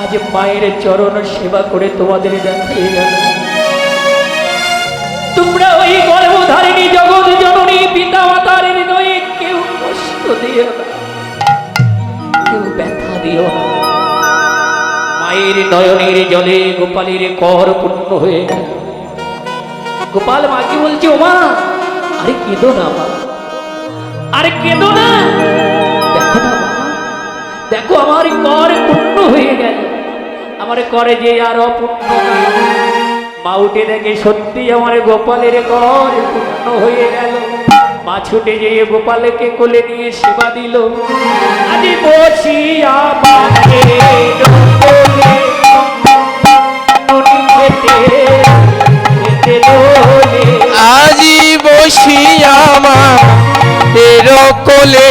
আজ মায়ের চরণ সেবা করে তোমাদের দেখিয়ে গেল তোমরা ওই গর্ভধারিণী জগৎ জননী পিতা মাতার হৃদয়ে কেউ কষ্ট দিও না। কেউ ব্যথা দিও না। মায়ের নয়নের জলে গোপালের কর পূর্ণ হয়ে গেল। গোপাল মাকে বলছে, ও মা, আরে কেঁদো না মা। আরে কেঁদো না। দেখো না মা, দেখো আমার কর পূর্ণ হয়ে গেল। আমার করে যে আর অপূর্ণ না। মা উঠে দেখে সত্যি আমার গোপালের কর পূর্ণ হয়ে গেল মা ছুটে যেয়ে গোপালকে কোলে নিয়ে সেবা দিল আদি বসিয়া মাকে কোলে ননি খেতে খেতে দোলে আজি বসিয়া মা এর কোলে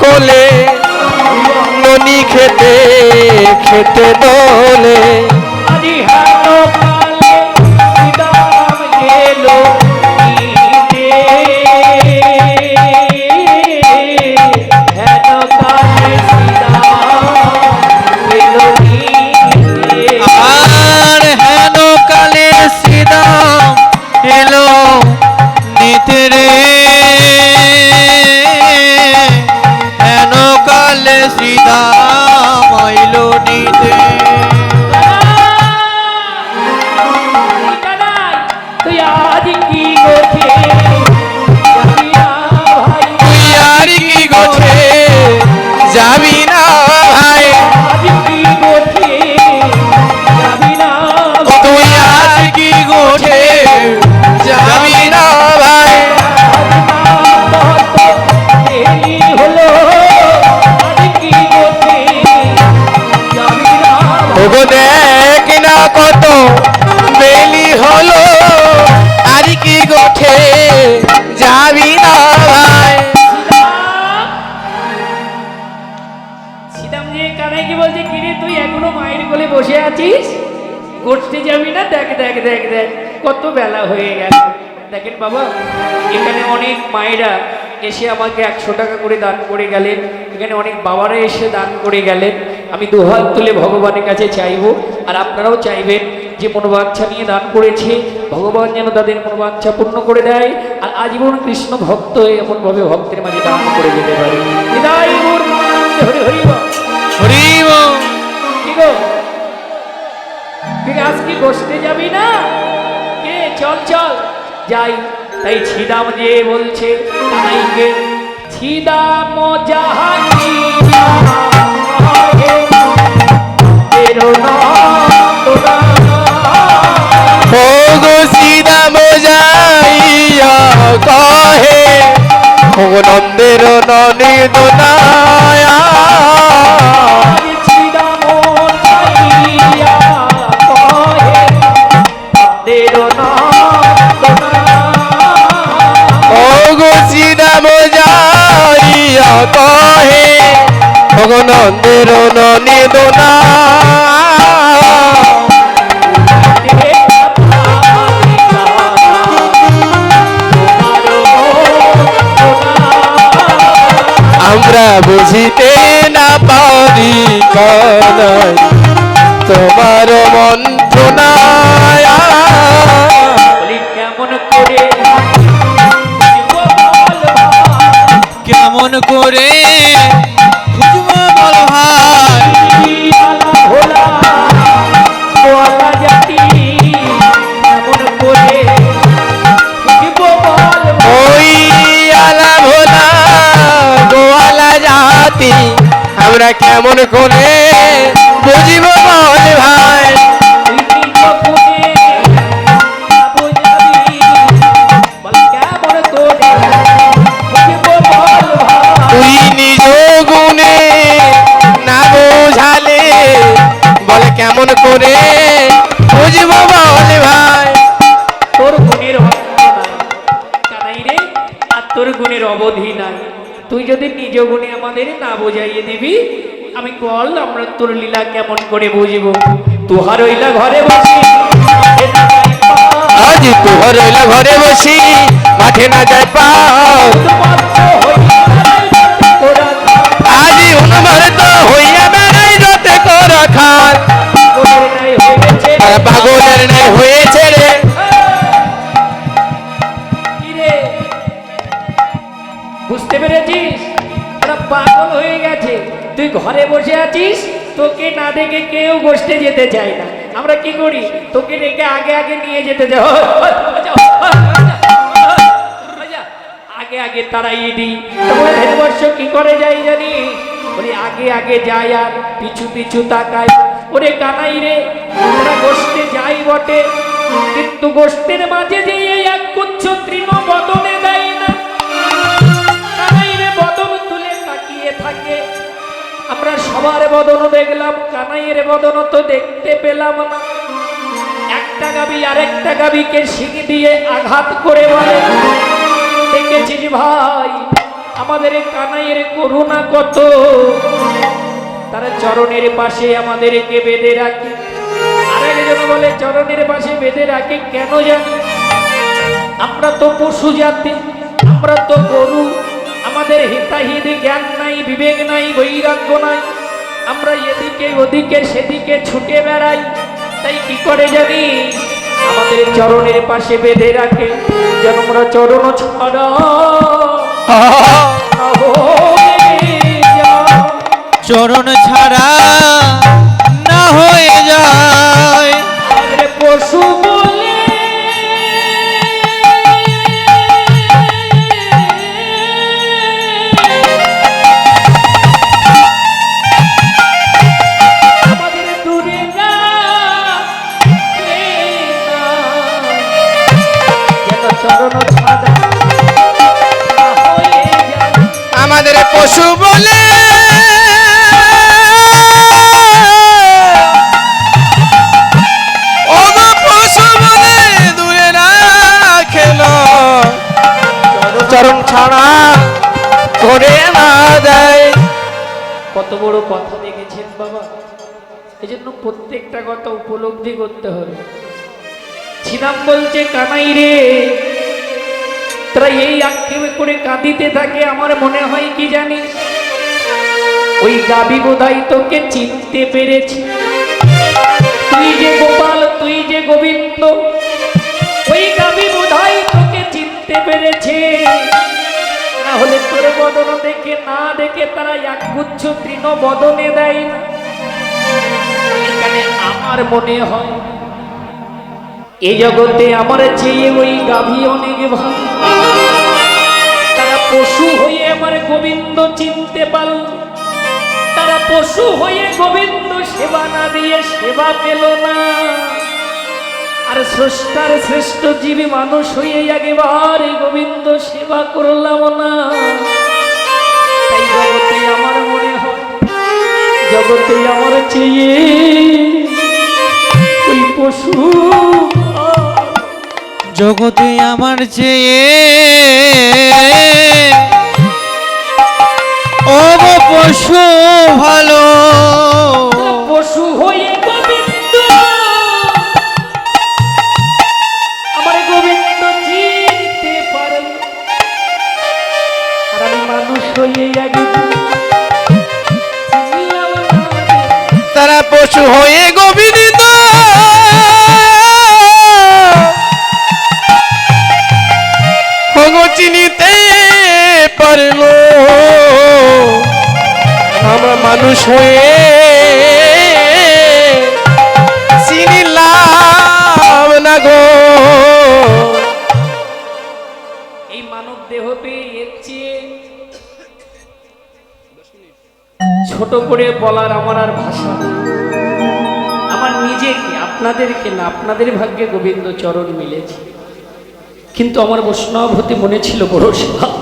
কোলে ননি খেতে খেতে দোলে যাবি যাবি না দেখ দেখ দেখ দেখ। কত বেলা হয়ে গেল। দেখেন বাবা এখানে অনেক মায়েরা এসে আমাকে একশো টাকা করে দান করে গেলেন। এখানে অনেক বাবারা এসে দান করে গেলেন। আমি দুহাত তুলে ভগবানের কাছে চাইব। আর আপনারাও চাইবেন যে মনোবাঞ্ছা নিয়ে দান করেছে। ভগবান যেন তাদের মনোবাঞ্ছা পূর্ণ করে দেয়। আর আজীবন কৃষ্ণ ভক্ত হয়ে এমনভাবে ভক্তের মাঝে দান করে যেতে পারে। হরি হরি গো? তুই আজ কি বসতে যাবি না? কে? চল চল। যাই। তাই ছিদাম যে বলছে তাইকে ছিদাম জাহানি কহে ওগো নন্দের দোনা। আমরা বুঝিতে না পারি তোমার মন্ত্রণায় আমরা কেমন করে? বুঝিব মনে ভাই। তুই নিজ না বোঝালে বলে কেমন করে? যদি নিজ গুণে আমাদের না বোঝাইয়ে দিবি আমি বল আমরা তোর লীলা কেমন করে বুঝিব? তোহার ওইলা ঘরে বসি আজ তুহর ওইলা ঘরে বসি মাঠে না যায় পাও ঘরে বসে আছিস তোকে না দেখে কেউ গোষ্ঠে যেতে চায় না আমরা কি করি তোকে ডেকে আগে আগে নিয়ে যেতে আগে আগে তাড়াইয়ে দিই তোমার কি করে যাই জানি বলি আগে আগে যাই আর পিছু পিছু তাকাই ওরে কানাই রে ওরা গোষ্ঠে যাই বটে কিন্তু গোষ্ঠের মাঝে যে এক গুচ্ছ তৃণ সবার বদন দেখলাম, কানাইয়ের বদন তো দেখতে পেলাম না। একটা গাবি আরেকটা গাবিকে শিং দিয়ে আঘাত করে বলে দেখেছিস ভাই, আমাদের কানাইয়ের করুণা কত। তারা চরণের পাশে আমাদেরকে বেঁধে রাখে। আরেকজন বলে, চরণের পাশে বেঁধে রাখে কেন জানি? আমরা তো পশু জাতি, আমরা তো গরু। আমাদের হিতাহিত জ্ঞান নাই, বিবেক নাই, বৈরাগ্য নাই। আমরা এদিকে ওদিকে সেদিকে ছুটে বেড়াই। তাই কি করে জানি? আমাদের চরণের পাশে বেঁধে রাখে। যেন আমরা চরণ ছড়া। চরণ ছাড়া না হয়ে যায়। পশু পশু বলে। চরণ ছাড়া করে না দেয়। কত বড় কথা দেখেছেন বাবা? এই জন্য প্রত্যেকটা কথা উপলব্ধি করতে হবে। ছিনাম বলছে কানাই রে। তারা এই আক্ষেপে করে কাঁদিতে থাকে, আমার মনে হয় কি জানিস ওই গাবি বোধাই তোকে চিনতে পেরেছি। তুই যে গোপাল, তুই যে গোবিন্দ, ওই গাবি বোধাই তোকে চিনতে পেরেছে। না হলে তোর বদন দেখে, না দেখে তারা একগুচ্ছ তৃণ বদনে দেয় না। এখানে আমার মনে হয় এ জগতে আমার চেয়ে ওই গাভী অনেক ভালো। তারা পশু হয়ে আমার গোবিন্দ চিনতে পারল। তারা পশু হয়ে গোবিন্দ সেবা না দিয়ে সেবা পেল না। আর স্রষ্টার শ্রেষ্ঠ জীবী মানুষ হয়ে একবার এই গোবিন্দ সেবা করলাম না। জগতে আমার মনে হয়, জগতে আমার চেয়ে ওই পশু জগতে আমার চেয়ে ওগো পশু ভালো। পশু হয়ে গোবিন্দ। আমার গোবিন্দ চিনতে পারে। আর আমি মানুষ হয়ে। তারা পশু হয়ে গোবিন্দ চিনিতে পারল আমরা মানুষ হয়ে চিনিলাম না গো। এই মানব দেহ ছোট করে বলার আমার আর ভাষা আমার নিজেকে, আপনাদেরকে না, আপনাদের ভাগ্যে গোবিন্দ চরণ মিলেছে। কিন্তু আমার বৈষ্ণব হতে মনে ছিল বড় সাপ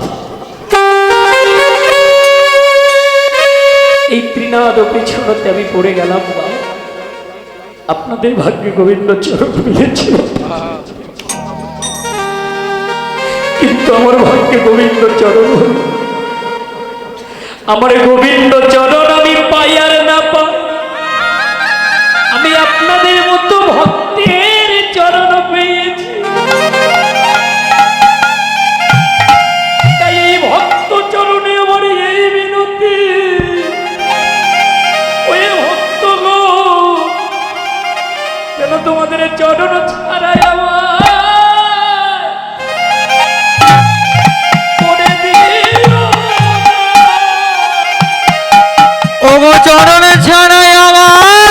এই ত্রিনাদ পেছনতে আমি পড়ে গেলাম আপনাদের ভাগ্যে গোবিন্দ চরণ মিলেছিল কিন্তু আমার ভাগ্যে গোবিন্দ চরণ আমার গোবিন্দ চরণ আমি পাই আর না পাই। আমি আপনাদের তোমাদের চরণ ছাড়াই আমার চরণ ছাড়াই আমায়।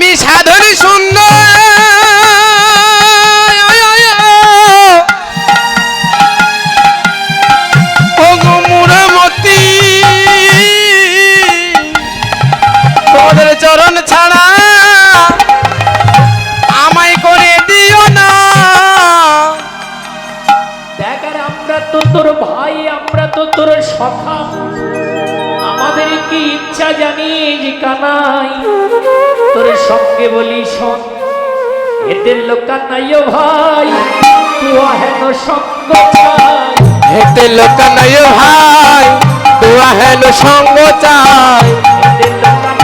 আমি সাধন সুন্দর। চরণ ছাড়া আমায় করে দিও না। দেখ আমরা তো তোর ভাই, আমরা তো তোর সখা। আমাদের কি ইচ্ছা জানিস কানাই? তোর সঙ্গে বলি শোন এদের লোক কানাইও ভাই তুই হেন সঙ্গ চাই। হেতে লোকা নাই ভাই তোয়া হেন সঙ্গ চাই। এদের লোক